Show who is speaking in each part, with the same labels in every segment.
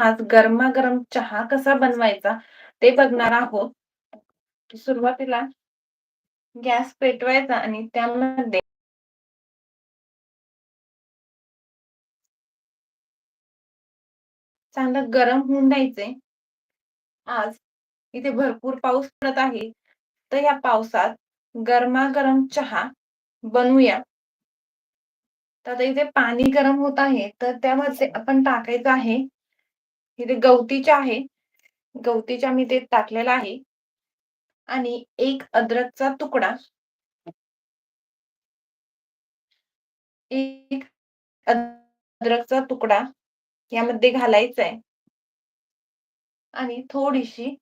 Speaker 1: आज गरमागरम चहा कसा बनवायचा ते बघणार आहोत. सुरुवातीला गॅस पेटवायचा आणि त्यामध्ये चांगलं गरम होऊन द्यायचे. आज इथे भरपूर पाऊस पडत आहे. तर या पावसात गरमागरम चहा बनवूया. तर इथे पाणी गरम होत आहे तर त्यामध्ये आपण टाकायचं आहे इथे गवतीच्या आहे. गवतीच्या मी ते टाकलेला आहे. आणि एक अद्रकचा तुकडा एक अद्रकचा तुकडा यामध्ये घालायचा आहे. आणि थोडीशी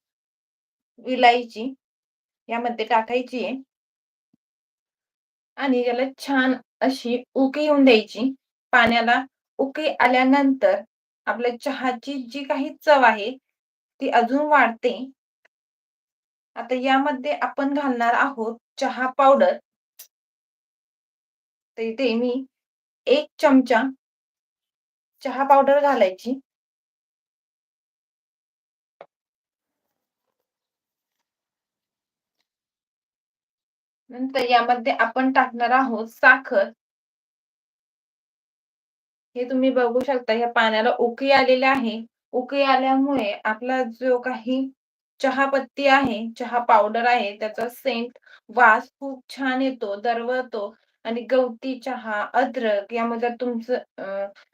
Speaker 1: विलायची यामध्ये टाकायची आहे. आणि याला छान अशी उकी येऊन द्यायची. पाण्याला उकळी आल्यानंतर आपल्या चहाची जी काही चव आहे ती अजून वाढते. आता यामध्ये आपण घालणार आहोत चहा पावडर. तर इथे मी एक चमचा चहा पावडर घालायची. नंतर यामध्ये आपण टाकणार आहोत साखर. हे तुम्ही बघू शकता या पाण्याला उकळी आलेली आहे. उकळी आल्यामुळे आपला जो काही चहापत्ती आहे, चहा पावडर आहे त्याचा सेंट वास खूप छान येतो, दरवळतो आणि गवती चहा, अद्रक यामध्ये तुमचं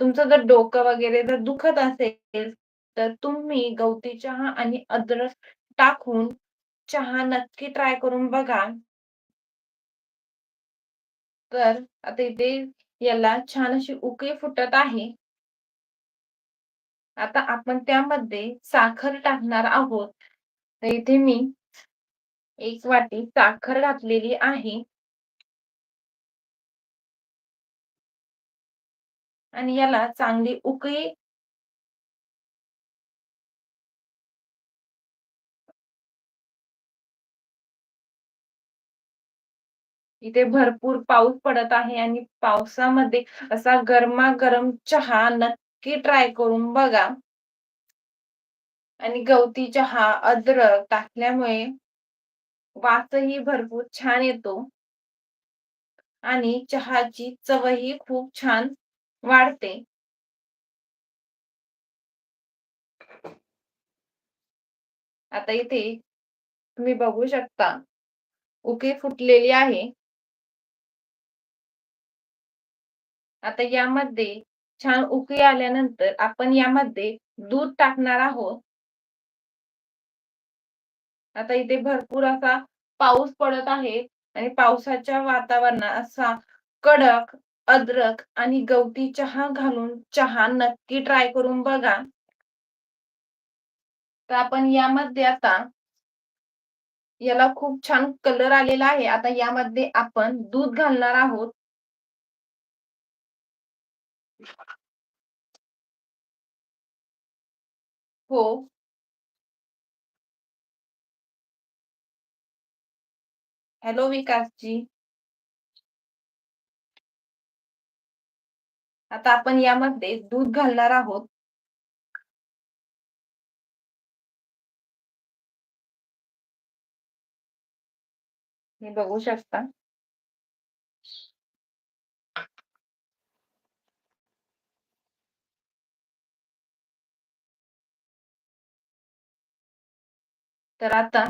Speaker 1: तुमचं जर डोकं वगैरे जर दुखत असेल तर तुम्ही गवती चहा आणि अद्रक टाकून चहा नक्की ट्राय करून बघा. तर आता इथे याला छान अशी उकळी फुटत आहे. आता आपण त्यामध्ये साखर टाकणार आहोत. तर इथे मी एक वाटी साखर घातलेली आहे. आणि याला चांगली उकळी इथे भरपूर पाऊस पडत आहे आणि पावसामध्ये असा गरमागरम चहा नक्की ट्राय करून बघा. आणि गवती चहा, अद्रक टाकल्यामुळे वासही भरपूर छान येतो. आणि चहाची चवही खूप छान वाढते. आता इथे तुम्ही बघू शकता उके फुटलेली आहे. आता यामध्ये छान उकळी आल्यानंतर आपण यामध्ये दूध टाकणार आहोत. आता इथे भरपूर असा पाऊस पडत आहे आणि पावसाच्या वातावरणात असा कडक अद्रक आणि गवती चहा घालून चहा नक्की ट्राय करून बघा. तर आपण यामध्ये आता याला खूप छान कलर आलेला आहे. आता यामध्ये आपण दूध घालणार आहोत. हो. हॅलो विकासजी. आता आपण यामध्ये दूध घालणार आहोत. हे बघू शकता. तर आता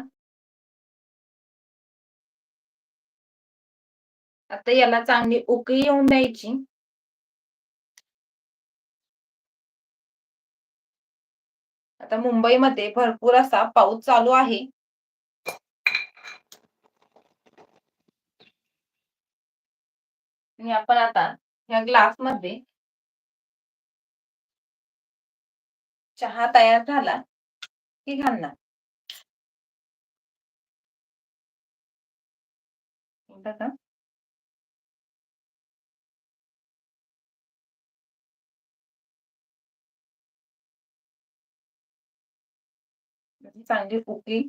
Speaker 1: आता याला चांगली उकळी येऊन द्यायची. आता मुंबईमध्ये भरपूर असा पाऊस चालू आहे. आणि आपण आता ह्या ग्लासमध्ये चहा तयार झाला की घालणार. बघा. म्हणजे चांगली उकळी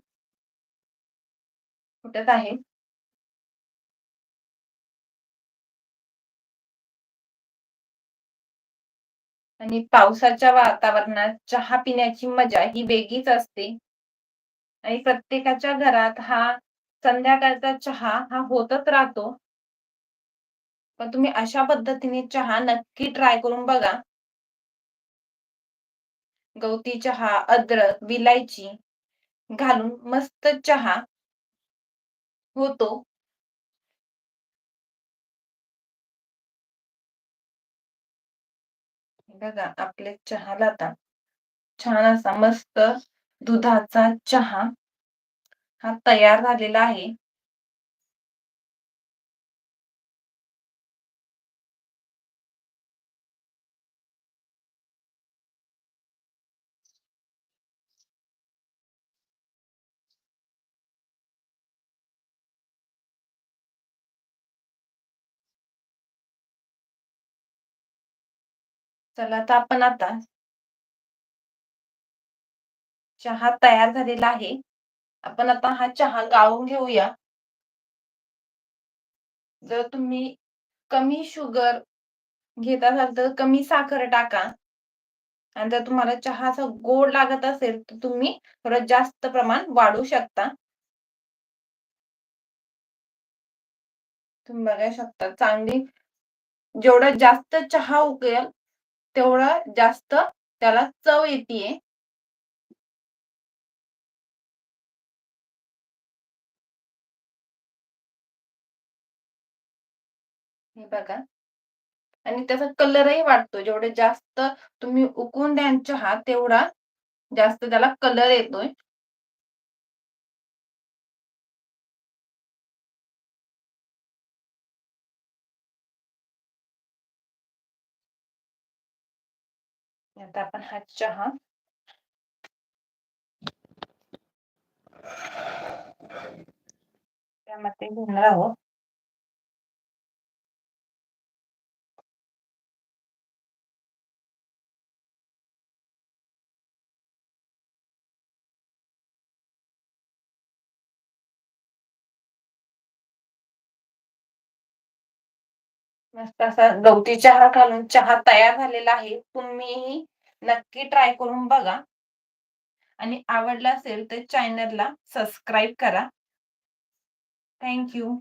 Speaker 1: फुटत आहे. आणि पावसाच्या वातावरणात चहा पिण्याची मजा ही वेगळीच असते. आणि प्रत्येकाच्या घरात हा संध्याकाळचा चहा हा होतच राहतो. पण तुम्ही अशा पद्धतीने चहा नक्की ट्राय करून बघा. गवती चहा, अद्रक, विलायची घालून मस्त चहा होतो. बघा आपले चहाला आता छान असा मस्त दुधाचा चहा हा तयार झालेला आहे. चला तर आपण आता चहा तयार झालेला आहे. आपण आता हा चहा गाळून घेऊया. जर तुम्ही कमी शुगर घेत असाल तर कमी साखर टाका. आणि जर तुम्हाला चहा असा गोड लागत असेल तर तुम्ही थोडं जास्त प्रमाण वाढू शकता. तुम्ही बघू शकता चांगली जेवढा जास्त चहा उकळेल तेवढा जास्त त्याला चव येते हे बघा आणि त्याचा कलरही वाढतो. जेवढे जास्त तुम्ही उकळून द्याल चहा तेवढा जास्त त्याला कलर येतोय. आता आपण हा चहा त्यामध्ये घेणार आहोत. मस्त असा गवती चहा घालून चहा तयार झालेला आहे. तुम्हीही नक्की ट्राय करून बघा. आणि आवडला असेल तर चॅनलला सबस्क्राईब करा. Thank you.